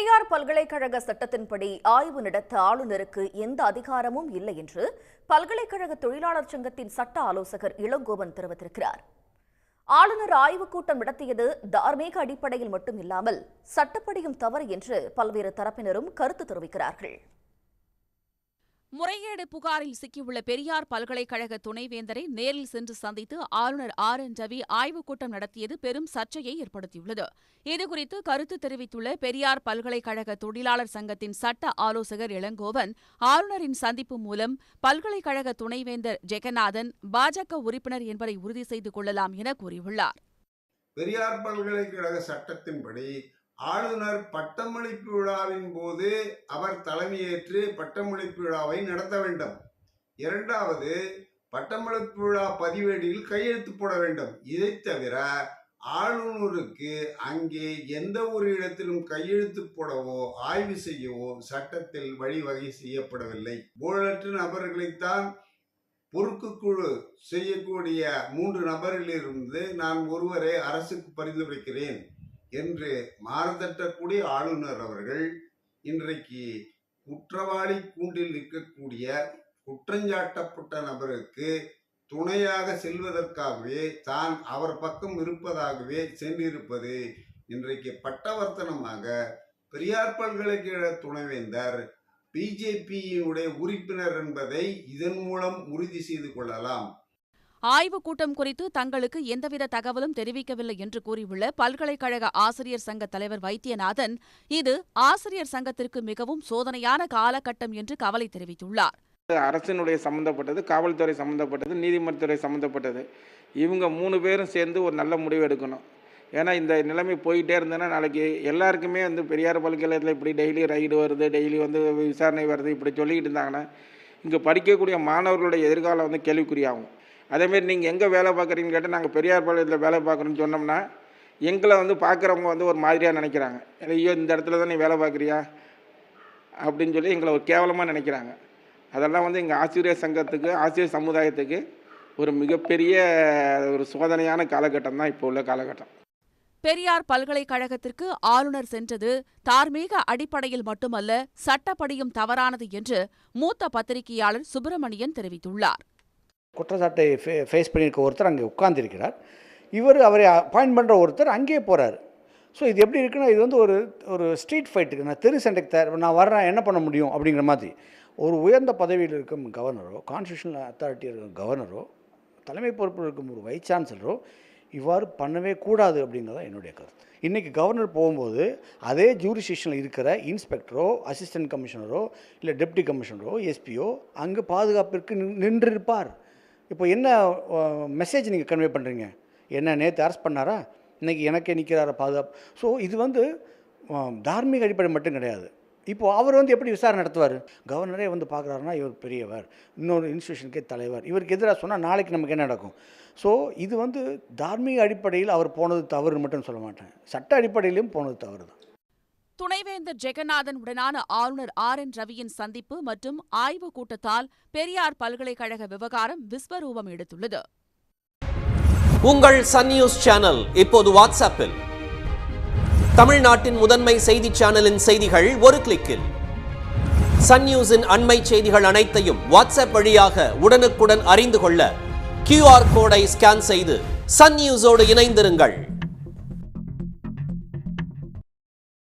பெரியார் பல்கலைக்கழக சட்டத்தின்படி ஆய்வு நடத்த ஆளுநருக்கு எந்த அதிகாரமும் இல்லை என்று பல்கலைக்கழக தொழிலாளர் சங்கத்தின் சட்ட ஆலோசகர் இளங்கோவன் தெரிவித்திருக்கிறார். ஆளுநர் ஆய்வுக் கூட்டம் நடத்தியது தார்மீக அடிப்படையில் மட்டும் இல்லாமல் சட்டப்படியும் தவறு என்று பல்வேறு தரப்பினரும் கருத்து தெரிவிக்கிறார்கள். முறைகேடு புகாரில் சிக்கியுள்ள பெரியார் பல்கலைக்கழக துணைவேந்தரை நேரில் சென்று சந்தித்து ஆளுநர் ஆர் என் ரவி ஆய்வுக் கூட்டம் நடத்தியது பெரும் சர்ச்சையை ஏற்படுத்தியுள்ளது. இதுகுறித்து கருத்து தெரிவித்துள்ள பெரியார் பல்கலைக்கழக தொழிலாளர் சங்கத்தின் சட்ட ஆலோசகர் இளங்கோவன் ஆளுநரின் சந்திப்பு மூலம் பல்கலைக்கழக துணைவேந்தர் ஜெகநாதன் பாஜக உறுப்பினர் என்பதை உறுதி செய்து கொள்ளலாம் என கூறியுள்ளார். பெரியார் பல்கலைக்கழக சட்டத்தின்படி ஆளுநர் பட்டமளிப்பு விழாவின் போது அவர் தலைமையேற்று பட்டமளிப்பு விழாவை நடத்த வேண்டும். இரண்டாவது பட்டமளிப்பு விழா பதிவேடியில் கையெழுத்து போட வேண்டும். இதை தவிர ஆளுநருக்கு அங்கே எந்த ஒரு இடத்திலும் கையெழுத்து போடவோ ஆய்வு செய்யவோ சட்டத்தில் வழிவகை செய்யப்படவில்லை. ஊழலற்ற நபர்களைத்தான் பொறுக்கு குழு செய்யக்கூடிய மூன்று நபரிலிருந்து நான் ஒருவரை அரசுக்கு பரிந்துரைக்கிறேன். என்று மாறுதட்டக்கூடிய ஆளுநர் அவர்கள் இன்றைக்கு குற்றவாளி கூண்டில் நிற்கக்கூடிய குற்றஞ்சாட்டப்பட்ட நபருக்கு துணையாக செல்வதற்காகவே தான் அவர் பக்கம் இருப்பதாகவே சென்றிருப்பது இன்றைக்கு பட்டவர்த்தனமாக பெரியார் பல்கலைக்கழக துணைவேந்தர் பிஜேபியினுடைய உறுப்பினர் என்பதை இதன் மூலம் உறுதி செய்து கொள்ளலாம். ஆய்வுக் கூட்டம் குறித்து தங்களுக்கு எந்தவித தகவலும் தெரிவிக்கவில்லை என்று கூறியுள்ள பல்கலைக்கழக ஆசிரியர் சங்க தலைவர் வைத்தியநாதன் இது ஆசிரியர் சங்கத்திற்கு மிகவும் சோதனையான காலகட்டம் என்று கவலை தெரிவித்துள்ளார். அரசினுடைய சம்மந்தப்பட்டது காவல்துறை சம்மந்தப்பட்டது நீதிமன்றத்துறை சம்மந்தப்பட்டது இவங்க மூணு பேரும் சேர்ந்து ஒரு நல்ல முடிவு எடுக்கணும். ஏன்னா இந்த நிலைமை போயிட்டே இருந்தேன்னா நாளைக்கு எல்லாருக்குமே வந்து பெரியார் பல்கலைக்கழகத்தில் இப்படி டெய்லி ரைடு வருது டெய்லி வந்து விசாரணை வருது இப்படி சொல்லிக்கிட்டு இருந்தாங்கன்னா இங்கே படிக்கக்கூடிய மாணவர்களுடைய எதிர்காலம் வந்து கேள்விக்குறியாகும். அதேமாரி நீங்கள் எங்கே வேலை பார்க்குறீங்கன்னு கேட்டால் நாங்கள் பெரியார் பாளையத்தில் வேலை பார்க்குறோன்னு சொன்னோம்னா எங்களை வந்து பார்க்குறவங்க வந்து ஒரு மாதிரியாக நினைக்கிறாங்க. ஐயோ இந்த இடத்துல தான் நீ வேலை பார்க்குறியா? அப்படின்னு சொல்லி எங்களை ஒரு கேவலமாக நினைக்கிறாங்க. அதெல்லாம் வந்து எங்கள் ஆசிரியர் சங்கத்துக்கு ஆசிரியர் சமுதாயத்துக்கு ஒரு மிகப்பெரிய ஒரு சோதனையான காலகட்டம் தான் இப்போ உள்ள காலகட்டம். பெரியார் பல்கலைக்கழகத்திற்கு ஆளுநர் சென்றது தார்மீக அடிப்படையில் மட்டுமல்ல சட்டப்படியும் தவறானது என்று மூத்த பத்திரிகையாளர் சுப்பிரமணியன் தெரிவித்துள்ளார். குற்றச்சாட்டை ஃபே ஃபேஸ் பண்ணியிருக்க ஒருத்தர் அங்கே உட்கார்ந்திருக்கிறார். இவர் அவரை அப்பாயின்ட் பண்ணுற ஒருத்தர் அங்கேயே போகிறார் ஸோ இது எப்படி இருக்குன்னா இது வந்து ஒரு ஒரு ஸ்ட்ரீட் ஃபைட்டுக்கு நான் தெரு சண்டைக்கு தயார் நான் வர்றேன் என்ன பண்ண முடியும் அப்படிங்கிற மாதிரி. ஒரு உயர்ந்த பதவியில் இருக்கும் கவர்னரோ கான்ஸ்டியூஷனல் அத்தாரிட்டி இருக்கும் கவர்னரோ தலைமை பொறுப்பில் இருக்கும் ஒரு வைஸ் சான்சலரோ இவ்வாறு பண்ணவே கூடாது அப்படிங்கிறது தான் என்னுடைய கருத்து. இன்றைக்கி கவர்னர் போகும்போது அதே ஜூரிஸ்டிஷனில் இருக்கிற இன்ஸ்பெக்டரோ அசிஸ்டன்ட் கமிஷனரோ இல்லை டெப்டி கமிஷனரோ எஸ்பியோ அங்கே பாதுகாப்பிற்கு நின்- நின்றிருப்பார். இப்போ என்ன மெசேஜ் நீங்கள் கன்வே பண்ணுறீங்க என்ன நேற்று அரெஸ்ட் பண்ணாரா? இன்றைக்கி எனக்கே நிற்கிறாரா பாதுகாப்பு ஸோ இது வந்து தார்மீக அடிப்படை மட்டும் கிடையாது. இப்போது அவர் வந்து எப்படி விசாரணை நடத்துவார்? கவர்னரே வந்து பார்க்குறாருன்னா இவர் பெரியவர். இன்னொரு இன்ஸ்டியூஷனுக்கே தலைவர். இவருக்கு எதிராக சொன்னால் நாளைக்கு நமக்கு என்ன நடக்கும்? ஸோ இது வந்து தார்மீக அடிப்படையில் அவர் போனது தவறுன்னு மட்டும் சொல்ல மாட்டேன். சட்ட அடிப்படையிலும் போனது தவறு தான் துணைவேந்தர் ஜெகநாதன் உடனான ஆளுநர் ஆர் என் ரவியின் சந்திப்பு மற்றும் ஆய்வுக் கூட்டத்தால் பெரியார் பல்கலைக்கழக விவகாரம் விஸ்வரூபம் எடுத்துள்ளது. உங்கள் சன் நியூஸ் சேனல் இப்போது வாட்ஸ்அப்பில். தமிழ்நாட்டின் முதன்மை செய்தி சேனலின் செய்திகள் ஒரு கிளிக்கில். சன் நியூஸின் அண்மை செய்திகள் அனைத்தையும் வாட்ஸ்அப் வழியாக உடனுக்குடன் அறிந்து கொள்ள கியூஆர் கோடை ஸ்கேன் செய்து சன் நியூஸோடு இணைந்திருங்கள்.